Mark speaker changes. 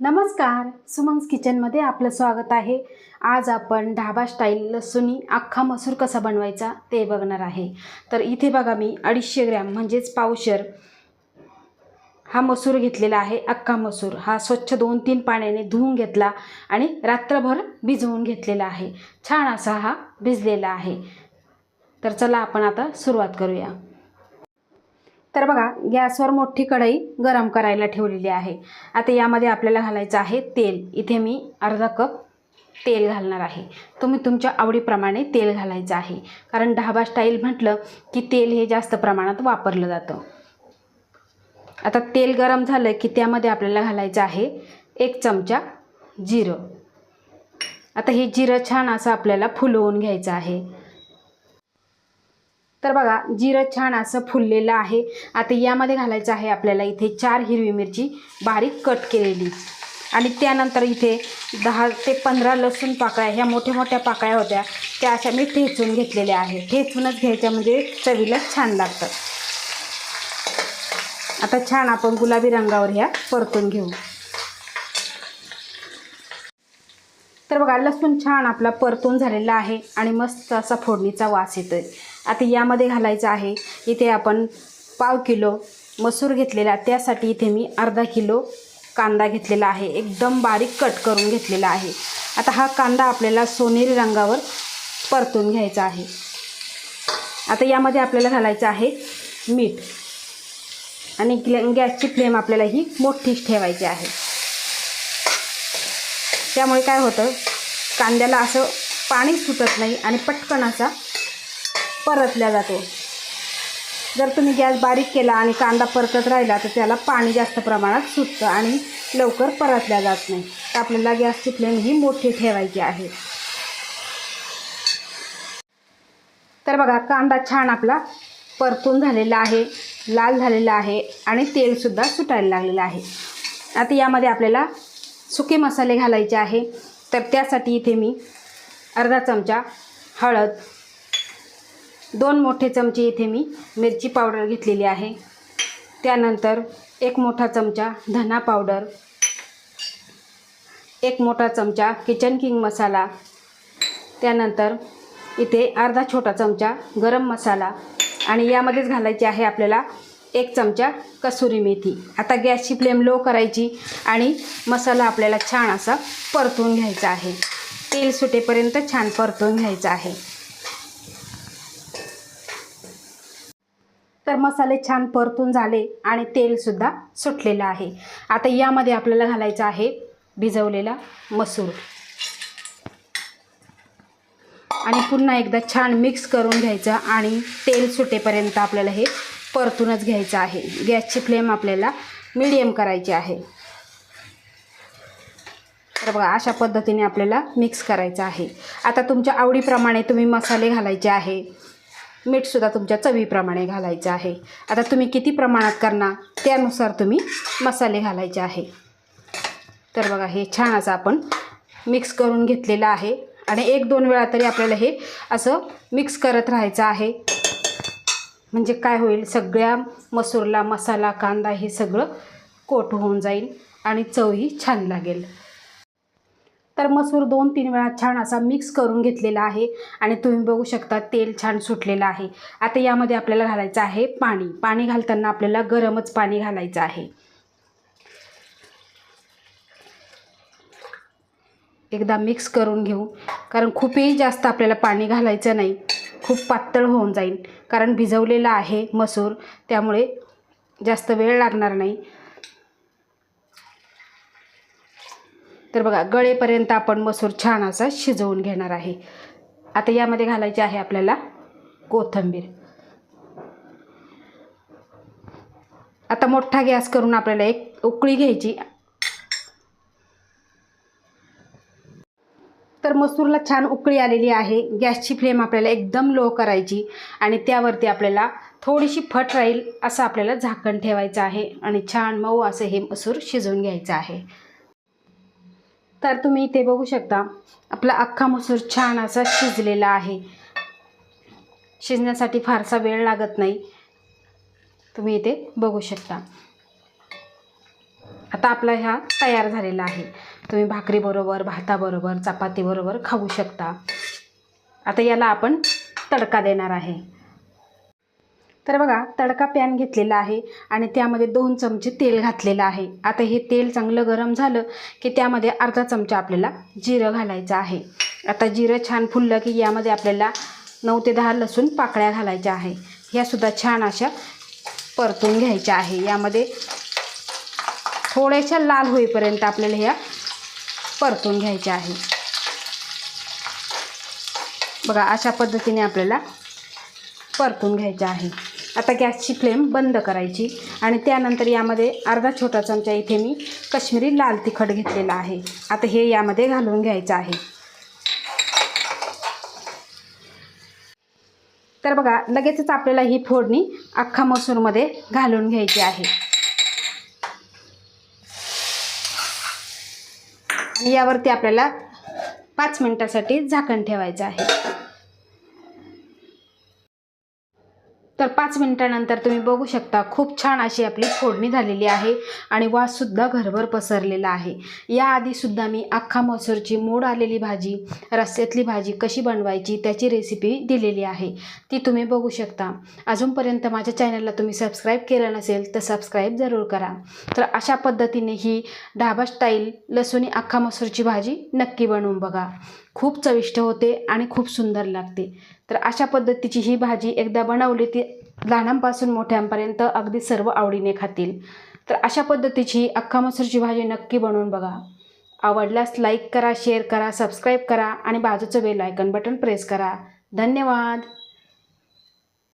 Speaker 1: नमस्कार सुमन्स किचनमध्ये आपलं स्वागत आहे. आज आपण ढाबा स्टाईल लसूणी अख्खा मसूर कसा बनवायचा ते बघणार आहे. तर इथे बघा मी अडीचशे ग्रॅम म्हणजेच पावशर हा मसूर घेतलेला आहे अख्खा मसूर. हा स्वच्छ दोन तीन पाण्याने धुवून घेतला आणि रात्रभर भिजवून घेतलेला आहे. छान असा हा भिजलेला आहे. तर चला आपण आता सुरुवात करूया. तर बघा गॅसवर मोठी कढई गरम करायला ठेवलेली आहे. आता यामध्ये आपल्याला घालायचं आहे तेल. इथे मी अर्धा कप तेल घालणार आहे. तुम्ही तुमच्या आवडीप्रमाणे तेल घालायचं आहे. कारण ढाबा स्टाईल म्हटलं की तेल हे जास्त प्रमाणात वापरलं जातं. आता तेल गरम झालं की त्यामध्ये आपल्याला घालायचं आहे एक चमचा जिरं. आता हे जिरं छान असं आपल्याला फुलवून घ्यायचं आहे. तर बघा जिरं छान असं फुललेलं आहे. आता यामध्ये घालायचं आहे आपल्याला इथे चार हिरवी मिरची बारीक कट केलेली. आणि त्यानंतर इथे दहा ते पंधरा लसूण पाकळ्या ह्या मोठ्या मोठ्या पाकळ्या होत्या त्या अशा मी ठेचून घेतलेल्या आहे. ठेचूनच घ्यायच्या म्हणजे चवीला छान लागतं आता छान आपण गुलाबी रंगावर ह्या परतून घेऊ. तर बघा लसूण छान आपला परतून झालेला आहे आणि मस्त असा फोडणीचा वास येतोय. आता यामध्ये घालायचं आहे. इथे आपण पाव किलो मसूर घेतलेला त्यासाठी इथे मी अर्धा किलो कांदा घेतलेला आहे. एकदम बारीक कट करून घेतलेला आहे. आता हा कांदा आपल्याला सोनेरी रंगावर परतून घ्यायचा आहे. आता यामध्ये आपल्याला घालायचं आहे मीठ. आणि गॅसची फ्लेम आपल्याला ही मोठीच ठेवायची आहे. त्यामुळे काय होतं? कांद्याला असं पाणी सुटत नाही आणि पटकन असा परतल्या जातो. जर तुम्ही गॅस बारीक केला आणि कांदा परतत राहिला तर त्याला पाणी जास्त प्रमाणात सुटतं आणि लवकर परतल्या जात नाही. तर आपल्याला गॅसची फ्लेम ही मोठी ठेवायची आहे. तर बघा कांदा छान आपला परतून झालेला आहे लाल झालेला आहे आणि तेलसुद्धा सुटायला लागलेलं आहे. आता यामध्ये आपल्याला सुके मसाले घालायचे आहे. तर त्यासाठी इथे मी अर्धा चमचा हळद दोन मोठे चमचे इथे मी मिरची पावडर घेतलेली आहे. त्यानंतर एक मोठा चमचा धना पावडर एक मोठा चमचा किचन किंग मसाला त्यानंतर इथे अर्धा छोटा चमचा गरम मसाला आणि यामध्येच घालायची आहे आपल्याला एक चमचा कसुरी मेथी. आता गॅसची फ्लेम लो करायची आणि मसाला आपल्याला छान असा परतून घ्यायचा आहे. तेल सुटेपर्यंत छान परतून घ्यायचा आहे. मसाले छान परतून झाले आणि तेलसुद्धा सुटलेलं आहे. आता यामध्ये आपल्याला घालायचं आहे भिजवलेला मसूर. आणि पुन्हा एकदा छान मिक्स करून घ्यायचं आणि तेल सुटेपर्यंत आपल्याला हे परतूनच घ्यायचं आहे. गॅसची फ्लेम आपल्याला मिडियम करायची आहे. तर बघा अशा पद्धतीने आपल्याला मिक्स करायचं आहे. आता तुमच्या आवडीप्रमाणे तुम्ही मसाले घालायचे आहे. मीठसुद्धा तुमच्या चवीप्रमाणे घालायचं आहे. आता तुम्ही किती प्रमाणात करणार त्यानुसार तुम्ही मसाले घालायचे आहे. तर बघा हे छान असं आपण मिक्स करून घेतलेलं आहे. आणि एक दोन वेळा तरी आपल्याला हे असं मिक्स करत राहायचं आहे. म्हणजे काय होईल सगळ्या मसूरला मसाला कांदा हे सगळं कोट होऊन जाईल आणि चवही छान लागेल. तर मसूर दोन तीन वेळा छान असा मिक्स करून घेतलेला आहे आणि तुम्ही बघू शकता तेल छान सुटलेलं आहे. आता यामध्ये आपल्याला घालायचं आहे पाणी. पाणी घालताना आपल्याला गरमच पाणी घालायचं आहे. एकदा मिक्स करून घेऊ. कारण खूपही जास्त आपल्याला पाणी घालायचं नाही. खूप पातळ होऊन जाईल. कारण भिजवलेला आहे मसूर. त्यामुळे जास्त वेळ लागणार नाही. तर बघा गळेपर्यंत आपण मसूर छान असा शिजवून घेणार आहे. आता यामध्ये घालायचे आहे आपल्याला कोथिंबीर. आता मोठा गॅस करून आपल्याला एक उकळी घ्यायची. तर मसूरला छान उकळी आलेली आहे. गॅसची फ्लेम आपल्याला एकदम लो करायची आणि त्यावरती आपल्याला थोडीशी फट राहील असं आपल्याला झाकण ठेवायचं आहे आणि छान मऊ असं हे मसूर शिजवून घ्यायचं आहे. तर तुम्ही इथे बघू शकता आपला अख्खा मसूर छान असा शिजलेला आहे. शिजण्यासाठी फारसा वेळ लागत नाही. तुम्ही इथे बघू शकता. आता आपला ह्या तयार झालेला आहे. तुम्ही भाकरीबरोबर भाताबरोबर चपातीबरोबर खाऊ शकता. आता याला आपण तडका देणार आहे. तर बघा तडका पॅन घेतलेला आहे आणि त्यामध्ये दोन चमचे तेल घातलेलं आहे. आता हे तेल चांगलं गरम झालं की त्यामध्ये अर्धा चमचा आपल्याला जिरं घालायचं आहे. आता जिरं छान फुललं की यामध्ये आपल्याला नऊ ते दहा लसूण पाकळ्या घालायच्या आहे. ह्यासुद्धा छान अशा परतून घ्यायच्या आहे. यामध्ये थोड्याशा लाल होईपर्यंत आपल्याला ह्या परतून घ्यायच्या आहे. बघा अशा पद्धतीने आपल्याला परतून घ्यायच्या आहे. आता गॅसची फ्लेम बंद करायची आणि त्यानंतर यामध्ये अर्धा छोटा चमचा इथे मी कश्मीरी लाल तिखट घेतलेला आहे. आता हे यामध्ये घालून घ्यायचं आहे. तर बघा लगेचच आपल्याला ही फोडणी अख्खा मसूरमध्ये घालून घ्यायची आहे. आणि यावरती आपल्याला पाच मिनटासाठी झाकण ठेवायचं आहे. तर पाच मिनटानंतर तुम्ही बघू शकता खूप छान अशी आपली फोडणी झालेली आहे आणि वाससुद्धा घरभर पसरलेला आहे. याआधीसुद्धा मी अख्खा मसूरची मोड आलेली भाजी रस्त्यातली भाजी कशी बनवायची त्याची रेसिपी दिलेली आहे. ती तुम्ही बघू शकता. अजूनपर्यंत माझ्या चॅनलला तुम्ही सबस्क्राईब केलं नसेल तर सबस्क्राईब जरूर करा. तर अशा पद्धतीने ही ढाबा स्टाईल लसूणी अख्खा मसूरची भाजी नक्की बनवून बघा. खूप चविष्ट होते आणि खूप सुंदर लागते. तर अशा पद्धतीची ही भाजी एकदा बनवली ती लहानांपासून मोठ्यांपर्यंत अगदी सर्व आवडीने खातील. तर अशा पद्धतीची ही अख्खा मसूरची भाजी नक्की बनवून बघा. आवडल्यास लाईक करा शेअर करा सबस्क्राईब करा आणि बाजूचं बेल आयकन बटन प्रेस करा. धन्यवाद!